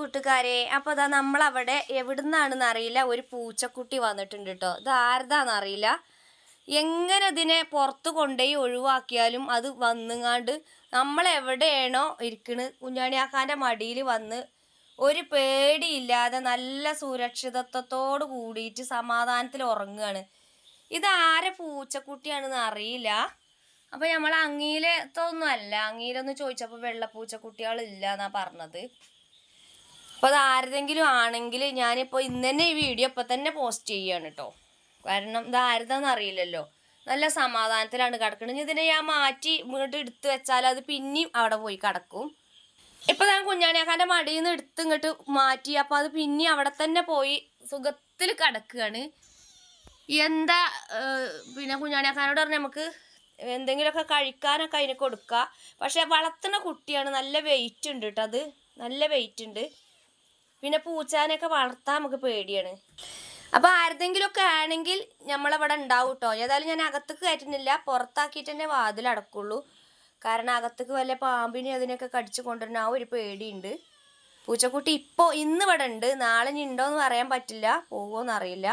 കൂട്ടുകാരെ അപ്പോൾ അതാ നമ്മളവിടെ എവിടുന്നാണെന്ന് അറിയില്ല. ഒരു പൂച്ചക്കുട്ടി വന്നിട്ടുണ്ട് കേട്ടോ ഇത് ആരതാന്ന് അറിയില്ല. എങ്ങനെ ഇതിനെ പുറത്ത് കൊണ്ടുപോയി ഒഴിവാക്കിയാലും അത് വന്നുങ്ങാണ്ട് നമ്മൾ എവിടെയാണോ ഇരിക്കണ്. കുഞ്ഞാണിയാക്കാന്റെ മടിയിൽ വന്ന് ഒരു പേടിയില്ലാതെ നല്ല സുരക്ഷിതത്വത്തോട് കൂടിയിട്ട് സമാധാനത്തിൽ ഉറങ്ങുകയാണ്. ഇത് ആരെ പൂച്ചക്കുട്ടിയാണെന്ന് അറിയില്ല. അപ്പോൾ നമ്മൾ അങ്ങീലത്തൊന്നും അല്ല. അങ്ങീലൊന്ന് ചോദിച്ചപ്പോൾ വെള്ളപ്പൂച്ചക്കുട്ടികളില്ല എന്നാ പറഞ്ഞത്. അപ്പോൾ അത് ആരുടെങ്കിലും ആണെങ്കിൽ ഞാനിപ്പോൾ ഇന്ന് തന്നെ ഈ വീഡിയോ ഇപ്പം തന്നെ പോസ്റ്റ് ചെയ്യാണ് കേട്ടോ കാരണം ഇത് ആരുതാന്ന് അറിയില്ലല്ലോ. നല്ല സമാധാനത്തിലാണ് കിടക്കുന്നത് ഇതിനെ ഞാൻ മാറ്റി ഇങ്ങോട്ട് എടുത്തു വെച്ചാൽ അത് പിന്നെയും അവിടെ പോയി കിടക്കും. ഇപ്പം ഞാൻ കുഞ്ഞാണിയാക്കാന്റെ മടിയിൽ നിന്ന് എടുത്ത് ഇങ്ങോട്ട് മാറ്റി. അപ്പോൾ അത് പിന്നെയും അവിടെ തന്നെ പോയി സുഖത്തിൽ കിടക്കുകയാണ്. എന്താ പിന്നെ കുഞ്ഞാണിയാക്കാനോട് പറഞ്ഞാൽ നമുക്ക് എന്തെങ്കിലുമൊക്കെ കഴിക്കാനൊക്കെ അതിന് കൊടുക്കുക പക്ഷെ വളർത്തുന്ന കുട്ടിയാണ്. നല്ല വെയിറ്റ് ഉണ്ട് കേട്ടോ അത്. നല്ല വെയിറ്റ് ഉണ്ട്. പിന്നെ പൂച്ചാനൊക്കെ വളർത്താൻ നമുക്ക് പേടിയാണ്. അപ്പോൾ ആരുടെങ്കിലുമൊക്കെ ആണെങ്കിൽ നമ്മളവിടെ ഉണ്ടാവും കേട്ടോ ഏതായാലും ഞാൻ അകത്തേക്ക് കയറ്റുന്നില്ല. പുറത്താക്കിയിട്ട് തന്നെ വാതിൽ അടക്കുള്ളൂ. കാരണം അകത്തേക്ക് വല്ല പാമ്പിനെ അതിനൊക്കെ കടിച്ചു കൊണ്ടുവരുന്ന ആ ഒരു പേടിയുണ്ട്. പൂച്ചക്കുട്ടി ഇപ്പോൾ ഇന്ന് ഇവിടെ ഉണ്ട്. നാളെ ഇനി ഉണ്ടോ എന്ന് പറയാൻ പറ്റില്ല. പോകുമോ എന്നറിയില്ല